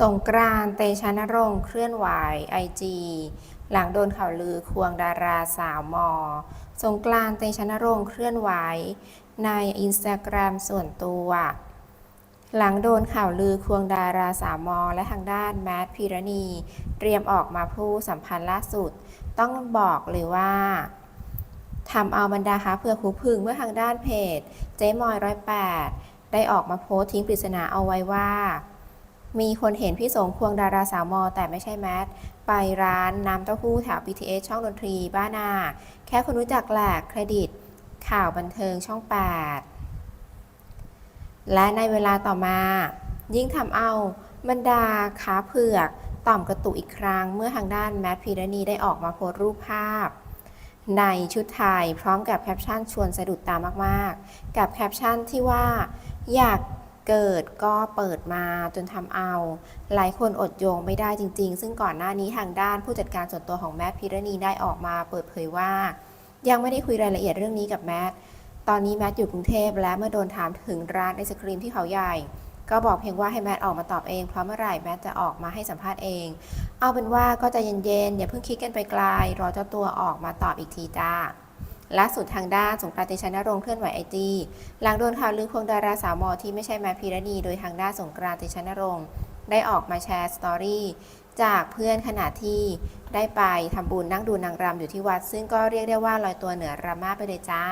สงกรานต์เตชะนรงค์เคลื่อนไหวไอจีหลังโดนข่าวลือควงดาราสาวมอ สงกรานต์เตชะนรงค์เคลื่อนไหวในอินสตาแกรมส่วนตัว หลังโดนข่าวลือควงดาราสาวมอ และทางด้านแมทพีรณี เตรียมออกมาพูดสัมพันธ์ล่าสุด ต้องบอกเลยว่าทำเอาบรรดาค้าเผื่อกหูพึงเมื่อทางด้านเพจ เจ๊มอยร้อยแปดได้ออกมาโพสต์ทิ้งปริศนาเอาไว้ว่า มีคนเห็นพี่สงควงดาราสาวมอ แต่ไม่ใช่แมทไปร้านน้ำเต้าหู้แถว BTS ช่องดนตรีบ้านา แค่คนรู้จักแหลกเครดิต ข่าวบันเทิงช่อง 8 และในเวลาต่อมา ยิ่งทำเอาบรรดาขาเผือกต่อมกระตุกอีกครั้ง เมื่อทางด้านแมทพีรณีได้ออกมาโพสต์รูปภาพ ในชุดไทยพร้อมกับแคปชั่นชวนสะดุดตามากๆ กับแคปชั่นที่ว่า อยาก เกิดก็เปิดมาจนทำเอา หลายคนอดโยงไม่ได้จริง ๆ ซึ่งก่อนหน้านี้ทางด้านผู้จัดการส่วนตัวของแมทพิรณีได้ออกมาเปิดเผยว่า ยังไม่ได้คุยรายละเอียดเรื่องนี้กับแมทตอนนี้แมทอยู่กรุงเทพและเมื่อโดนถามถึงร้านไอศครีมที่เขาใหญ่ ก็บอกเพียงว่าให้แมทออกมาตอบเองเพราะเมื่อไหร่แมทจะออกมาให้สัมภาษณ์เอง เอาเป็นว่าก็ใจเย็นๆอย่าเพิ่งคิดกันไปไกลรอเจ้าตัวออกมาตอบอีกทีจ้า ล่าสุดทางด้านสงกรานต์เตชะนรงค์เคลื่อนไหวไอจีหลังโดนข่าวลือควงดาราสาวมอที่ไม่ใช่แมทพีรณีโดยทางด้านสงกรานต์เตชะนรงค์ได้ออกมาแชร์สตอรี่จากเพื่อนขณะที่ได้ไปทำบุญนั่งดูนางรำอยู่ที่วัด ซึ่งก็เรียกได้ว่าลอยตัวเหนือรามาไปเลยจ้า